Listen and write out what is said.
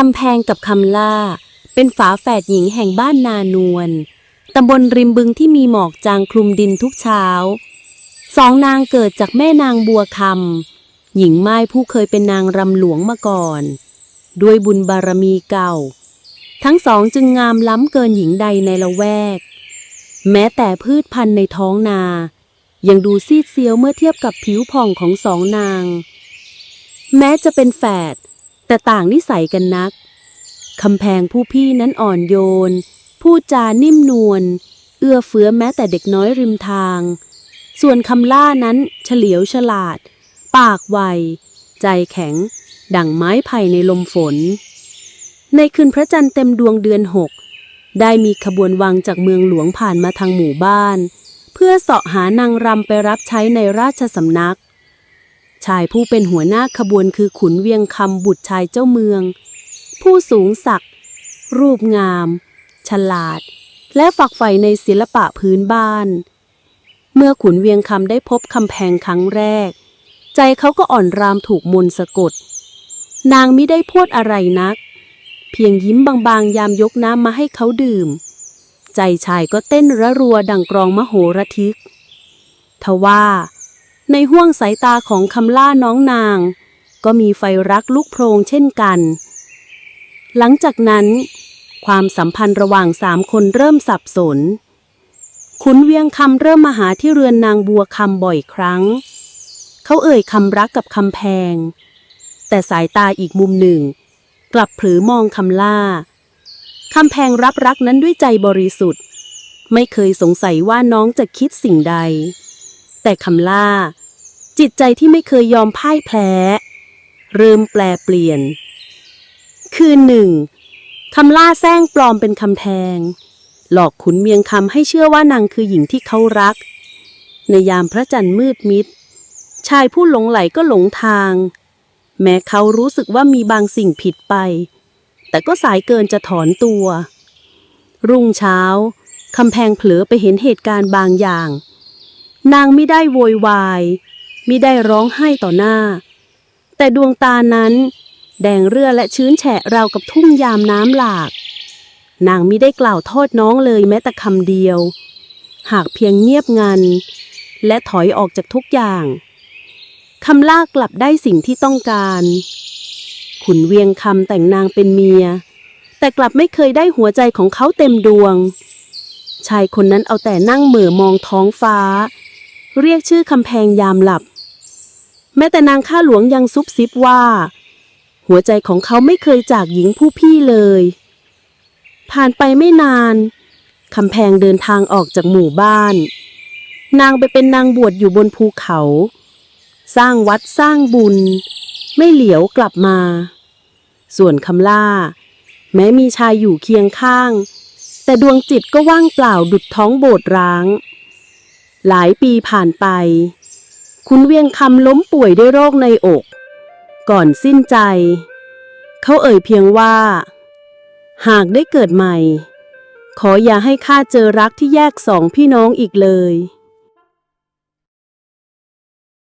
คำแพงกับคำล่า เป็นฝาแฝดหญิงแห่งบ้านนานวลตำบลริมบึงที่มีหมอกจางคลุมดินทุกเช้า สองนางเกิดจากแม่นางบัวคำหญิงไม้ผู้เคยเป็นนางรำหลวงมาก่อน ด้วยบุญบารมีเก่า ทั้งสองจึงงามล้ำเกินหญิงใดในละแวก แม้แต่พืชพันธุ์ในท้องนา ยังดูซีดเซียวเมื่อเทียบกับผิวผ่องของสองนาง แม้จะเป็นแฝด แต่ต่างนิสัยกันนักคำแพงผู้พี่นั้นอ่อนโยน พูดจานิ่มนวล เอื้อเฟื้อแม้แต่เด็กน้อยริมทาง ส่วนคำล่านั้นเฉลียวฉลาด ปากไว ใจแข็ง ดั่งไม้ไผ่ในลมฝน ในคืนพระจันทร์เต็มดวงเดือนหก ได้มีขบวนวังจากเมืองหลวงผ่านมาทางหมู่บ้าน เพื่อเสาะหานางรำไปรับใช้ในราชสำนัก ชายผู้เป็นหัวหน้าขบวนคือขุนเวียงคำบุตรชายเจ้าเมือง ผู้สูงศักดิ์รูปงาม ฉลาด และฝักใฝ่ในศิลปะพื้นบ้าน เมื่อขุนเวียงคำได้พบคำแพงครั้งแรก ใจเขาก็อ่อนรามถูกมนต์สะกด นางไมิได้พูดอะไรนัก เพียงยิ้มบางๆ ยามยกน้ำมาให้เขาดื่ม ใจชายก็เต้นระรัวดังกรองมโหระทึกทว่า ในห้วงสายตาของคำล่าน้องนาง ก็มีไฟรักลุกโพรงเช่นกัน หลังจากนั้น ความสัมพันธ์ระหว่างสามคนเริ่มสับสน ขุนเวียงคำเริ่มมาหาที่เรือนนางบัวคำบ่อยครั้ง เขาเอ่ยคำรักกับคำแพง แต่สายตาอีกมุมหนึ่ง กลับเผลอมองคำล่าคำแพงรับรักนั้นด้วยใจบริสุทธิ์ ไม่เคยสงสัยว่าน้องจะคิดสิ่งใด แต่คำล่า จิตใจที่ไม่เคยยอมพ่ายแพ้ เริ่มแปลเปลี่ยน คืนหนึ่งคำล่าแซงปลอมเป็นคำแพงหลอกขุนเมียงคำให้เชื่อว่านางคือหญิงที่เขารัก ในยามพระจันทร์มืดมิด ชายผู้หลงไหลก็หลงทาง แม้เขารู้สึกว่ามีบางสิ่งผิดไป แต่ก็สายเกินจะถอนตัว รุ่งเช้าคำแพงเผลอไปเห็นเหตุการณ์บางอย่าง นางไม่ได้โวยวายไม่ได้ร้องไห้ต่อหน้า แต่ดวงตานั้น แดงเรือและชื้นแฉะราวกับทุ่งยามน้ำหลาก นางไม่ได้กล่าวโทษน้องเลยแม้แต่คำเดียว หากเพียงเงียบงัน และถอยออกจากทุกอย่างคำลากกลับได้สิ่งที่ต้องการ ขุนเวียงคำแต่งนางเป็นเมีย แต่กลับไม่เคยได้หัวใจของเขาเต็มดวง ชายคนนั้นเอาแต่นั่งเหม่อมองท้องฟ้า เรียกชื่อคำแพงยามหลับ แม้แต่นางข้าหลวงยังซุบซิบว่า หัวใจของเขาไม่เคยจากหญิงผู้พี่เลย ผ่านไปไม่นานคำแพงเดินทางออกจากหมู่บ้าน นางไปเป็นนางบวชอยู่บนภูเขา สร้างวัดสร้างบุญ ไม่เหลียวกลับมา ส่วนคำล่า แม้มีชายอยู่เคียงข้าง แต่ดวงจิตก็ว่างเปล่าดุดท้องโบสถ์ร้าง หลายปีผ่านไป คุณเวียงคำล้มป่วยด้วยโรคในอก ก่อนสิ้นใจ เขาเอ่ยเพียงว่า หากได้เกิดใหม่ ขออย่าให้ข้าเจอรักที่แยกสองพี่น้องอีกเลย